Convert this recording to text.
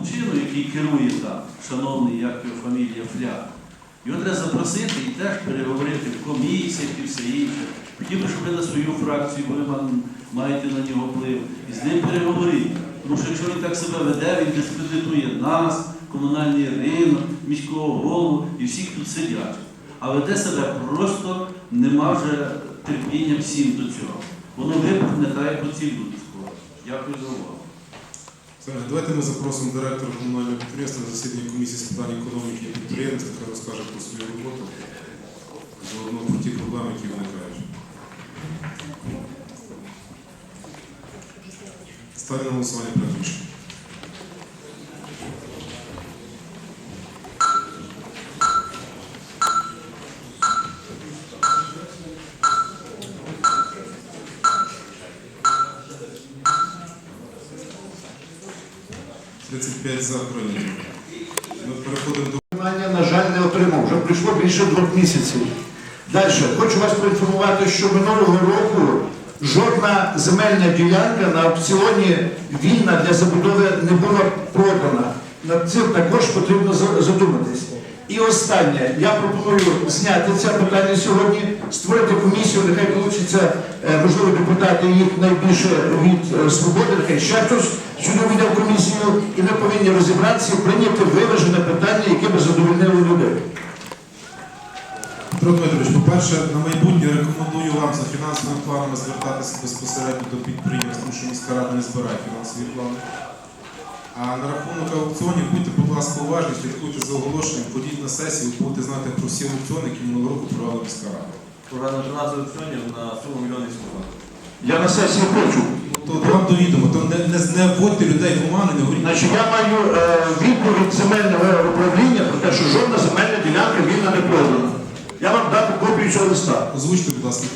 хлопчину, який керує там, шановний, як його фамілія Фляг. Його треба запросити і теж переговорити в комісіях і все інше. Хотів би, щоб ви на свою фракцію, бо ви маєте на нього вплив, і з ним переговорити. Тому що якщо він так себе веде, він дискредитує нас, комунальний ринок, міського голову і всіх тут сидять. А веде себе просто нема вже терпіння всім до цього. Воно вибухне так, як оці люди. Дякую за увагу. Давайте ми запросимо директора комунального підприємства на засідання комісії з питань економіки і підприємства, яка розкаже про свою роботу заодно про ті проблеми, які виникають. Ставлю на голосування переключення. 35 за прийняті. Ми переходимо до... На жаль, не отримав. Вже пройшло більше двох місяців. Далі, хочу вас поінформувати, що минулого року жодна земельна ділянка на опціоні вільна для забудови не була продана. Над цим також потрібно задуматись. І останнє, я пропоную зняти це питання сьогодні, створити комісію, нехай долучиться е, можливо депутат депутати їх найбільше від е, свободи, нехай ще хтось сюди війде в комісію, і ми повинні розібратися і прийняти виважене питання, яке би задовольнило людей. Петро Дмитрович, по-перше, на майбутнє рекомендую вам за фінансовими планами звертатися безпосередньо до підприємств, тому що міська рада не збирає фінансові плани. А на рахунок аукціонів будьте, будь ласка, уважні, слідкуйте за оголошенням, ходіть на сесію, будете знати про всі аукціони, які минулого року провела міська рада. Програма 13 аукціонів на суму мільйон 800. Я на сесії хочу. То вам довідомо, то не, не, не вводьте людей в оману, не говоріть. Значить, я маю е, відповідь земельного управління про те, що жодна земельна ділянка вільна не продана. Я вам дам копію цього листа. Озвучте, будь ласка,